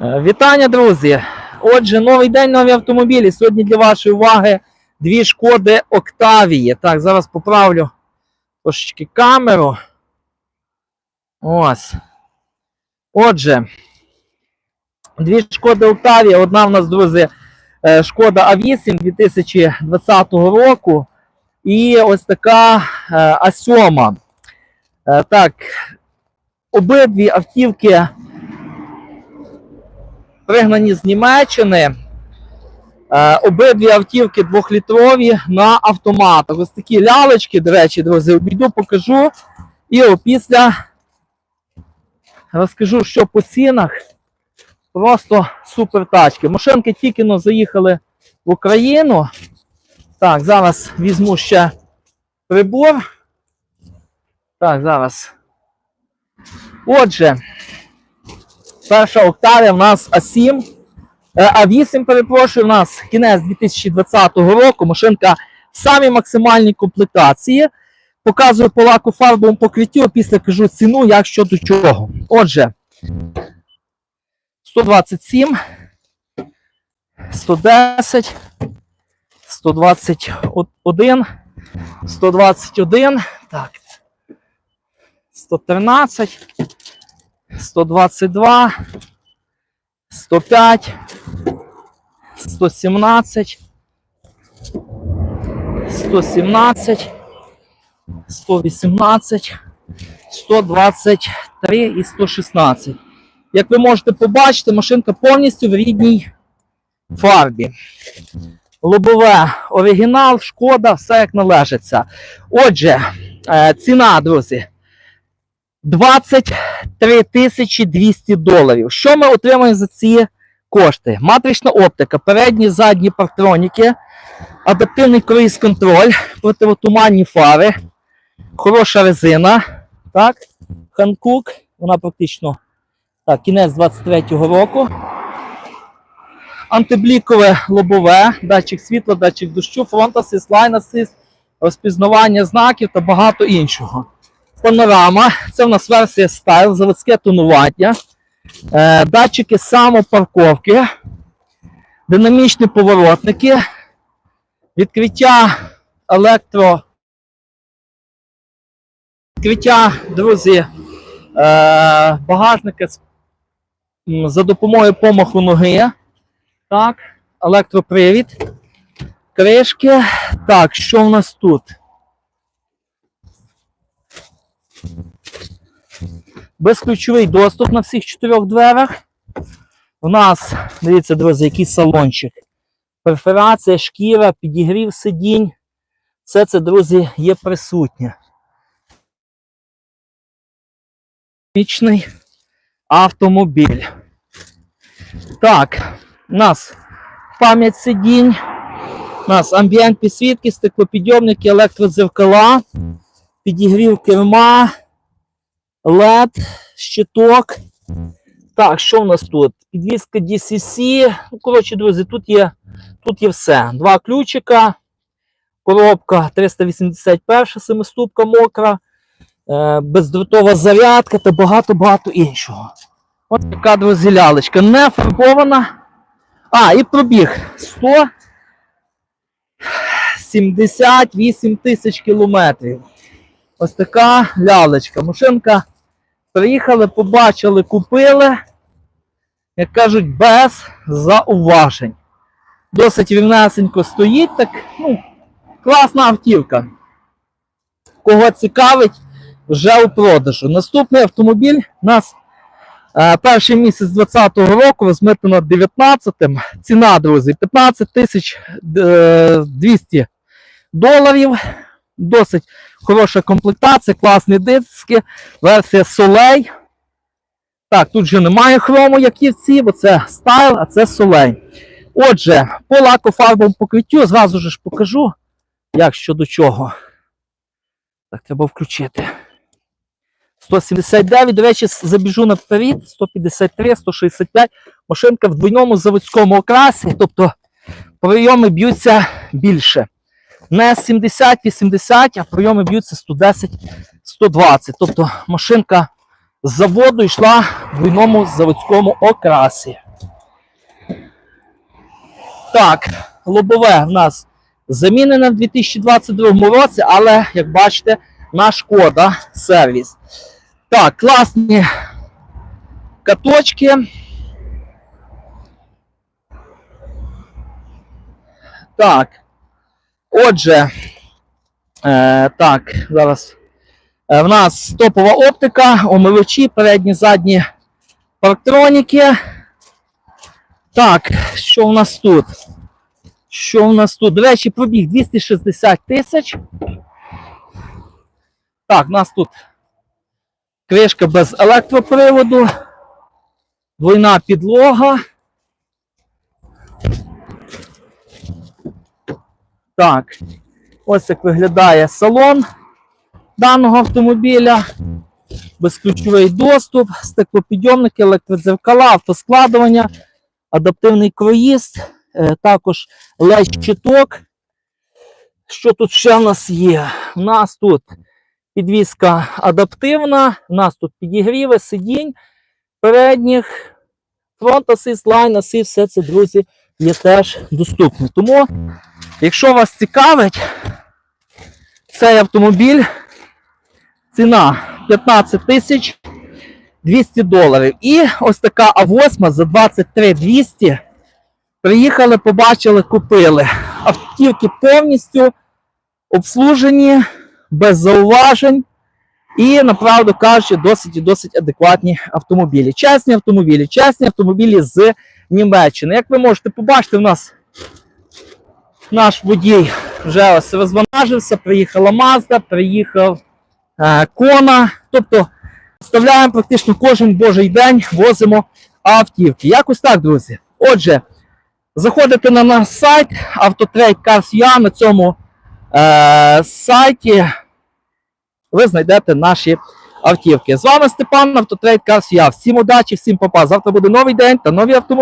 Е, Вітання, друзі! Отже, новий день, нові автомобілі. Сьогодні для вашої уваги дві шкоди Октавії. Так, зараз поправлю трошечки камеру. Ось. Отже, дві шкоди Октавія. Одна в нас, друзі, е, шкода А8 2020 року. І ось така е, А7. Е, Так, обидві автівки пригнані з Німеччини. Е, обидві автівки двохлітрові на автоматах. Ось такі лялечки, до речі, друзі, обійду, покажу. І опісля розкажу, що по цінах. Просто супер тачки. Машинки тільки но заїхали в Україну. Так, зараз візьму ще прибор. Так, зараз. Отже, перша Октавія в нас А7. Е, А8, перепрошую, в нас кінець 2020 року. Машинка в самій максимальній комплектації. Показую по лаку фарбовому покриттю, після кажу ціну, як що до чого. Отже, 127, 110, 121, 121, так, 113, 122, 105, 117, 117, 118, 123 і 116. Як ви можете побачити, машинка повністю в рідній фарбі. Лобове оригінал, шкода, все як належиться. Отже, е, ціна, друзі, 23 тисячі 200 доларів. Що ми отримаємо за ці кошти? Матрична оптика, передні, задні партроніки, адаптивний круїз-контроль, противотуманні фари, хороша резина. Так, Ханкук, вона практично так, кінець 23-го року. Антиблікове лобове, датчик світла, датчик дощу, фронт асист, лайн асист, розпізнавання знаків та багато іншого. Панорама, це в нас версія Style, заводське тонування, е, датчики самопарковки, динамічні поворотники, відкриття електро. Відкриття, друзі, е, багажника за допомогою помаху ноги. Так, електропривід, кришки. Так, що в нас тут? Безключовий доступ на всіх чотирьох дверях. У нас, дивіться, друзі, який салончик. Перфорація, шкіра, підігрів сидінь. Все це, друзі, є присутнє. Вічний автомобіль. Так, у нас пам'ять сидінь, у нас амбієнт підсвітки, стеклопідйомники, електродзеркала, підігрів керма, LED, щиток. Так, що в нас тут? Підвізка DCC. Ну, коротше, друзі, тут є, тут є все. Два ключика, коробка 381 семиступка мокра, е, бездротова зарядка та багато-багато іншого. Ось така, друзі, лялечка. Не фарбована. А, і пробіг 178 тисяч кілометрів. Ось така лялечка. Машинка приїхали, побачили, купили. Як кажуть, без зауважень. Досить рівнесенько стоїть, так, ну, класна автівка. Кого цікавить, вже у продажу. Наступний автомобіль у нас е, перший місяць 2020 року розмитнено 19-м. Ціна, друзі, 15 тисяч е, 200 доларів. Досить хороша комплектація, класні диски, версія Soleil. Так, тут же немає хрому, як і в ці, бо це стайл, а це Soleil. Отже, по лакофарбовому покриттю зразу ж покажу, як що до чого. Так, треба включити. 179, до речі, забіжу наперед, 153, 165. Машинка в двойному заводському окрасі, тобто прийоми б'ються більше. Не 70-80, а прийоми б'ються 110-120. Тобто машинка з заводу йшла в двойному заводському окрасі. Так, лобове в нас замінене в 2022 році, але, як бачите, на шкода сервіс. Так, класні каточки. Так. Отже, е, так, зараз. Е, в нас топова оптика, омивачі, передні, задні парктроніки. Так, що у нас тут? Що у нас тут? До речі, пробіг 260 тисяч. Так, у нас тут кришка без електроприводу, двойна підлога. Так, ось як виглядає салон даного автомобіля. Безключовий доступ, стеклопідйомники, електродзеркала, автоскладування, адаптивний круїз, е, також LED-щиток. Що тут ще в нас є? У нас тут підвізка адаптивна, у нас тут підігріви, сидінь передніх, фронт асист, лайн асист, все це, друзі, є теж доступно. Тому, якщо вас цікавить цей автомобіль, ціна 15 тисяч 200 доларів. І ось така А8 за 23 200. Приїхали, побачили, купили. Автівки повністю обслужені, без зауважень. І, направду кажучи, досить і досить адекватні автомобілі. Чесні автомобілі, чесні автомобілі з Німеччини. Як ви можете побачити, у нас наш водій вже ось розвантажився, приїхала Mazda, приїхав е, Кона. Тобто вставляємо практично кожен божий день, возимо автівки. Якось так, друзі. Отже, заходите на наш сайт Cars.ua, на цьому е, сайті ви знайдете наші автівки. З вами Степан, Autotrade Cars.ua. Всім удачі, всім папа. Завтра буде новий день та нові автомобілі.